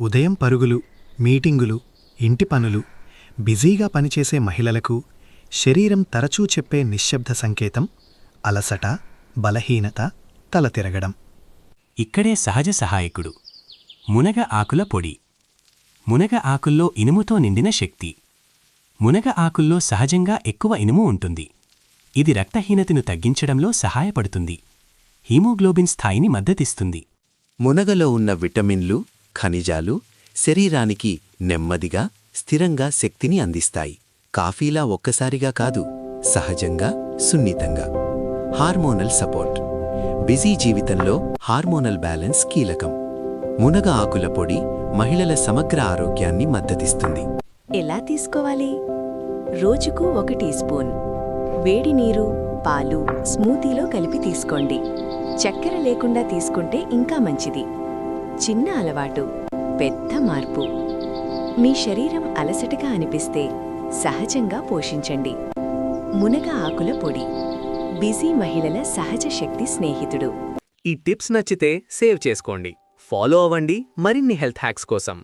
ఉదయం పరుగులు మీటింగులు ఇంటి పనులు బిజీగా పనిచేసే మహిళలకు శరీరం తరచూ చెప్పే నిశ్శబ్ద సంకేతం అలసట బలహీనత తల తిరగడం. ఇక్కడే సహజ సహాయకుడు. మునగ ఆకుల పొడి. మునగ ఆకుల్లో ఇనుముతో నిండిన శక్తి. మునగ ఆకుల్లో సహజంగా ఎక్కువ ఇనుము ఉంటుంది. ఇది రక్తహీనతను తగ్గించడంలో సహాయపడుతుంది. హీమోగ్లోబిన్ స్థాయిని మద్దతిస్తుంది. మునగలో ఉన్న విటమిన్లు ఖనిజాలు శరీరానికి నెమ్మదిగా స్థిరంగా శక్తిని అందిస్తాయి. కాఫీలా ఒక్కసారిగా కాదు సహజంగా సున్నితంగా. Hormonal support. బిజీ జీవితంలో హార్మోనల్ బ్యాలెన్స్ కీలకం. మునగ ఆకుల పొడి మహిళల సమగ్ర ఆరోగ్యాన్ని మద్దతిస్తుంది. ఎలా తీసుకోవాలి? రోజుకు ఒక టీ స్పూన్. వేడి నీరు పాలు స్మూతీలో కలిపి తీసుకోండి. చక్కెర లేకుండా తీసుకుంటే ఇంకా మంచిది. చిన్న అలవాటు పెద్ద మార్పు. మీ శరీరం అలసటగా అనిపిస్తే సహజంగా పోషించండి. మునగ ఆకుల పొడి. బిజీ మహిళల సహజ శక్తి స్నేహితుడు. ఈ టిప్స్ నచ్చితే సేవ్ చేసుకోండి. ఫాలో అవ్వండి. మరిన్ని హెల్త్ హ్యాక్స్ కోసం.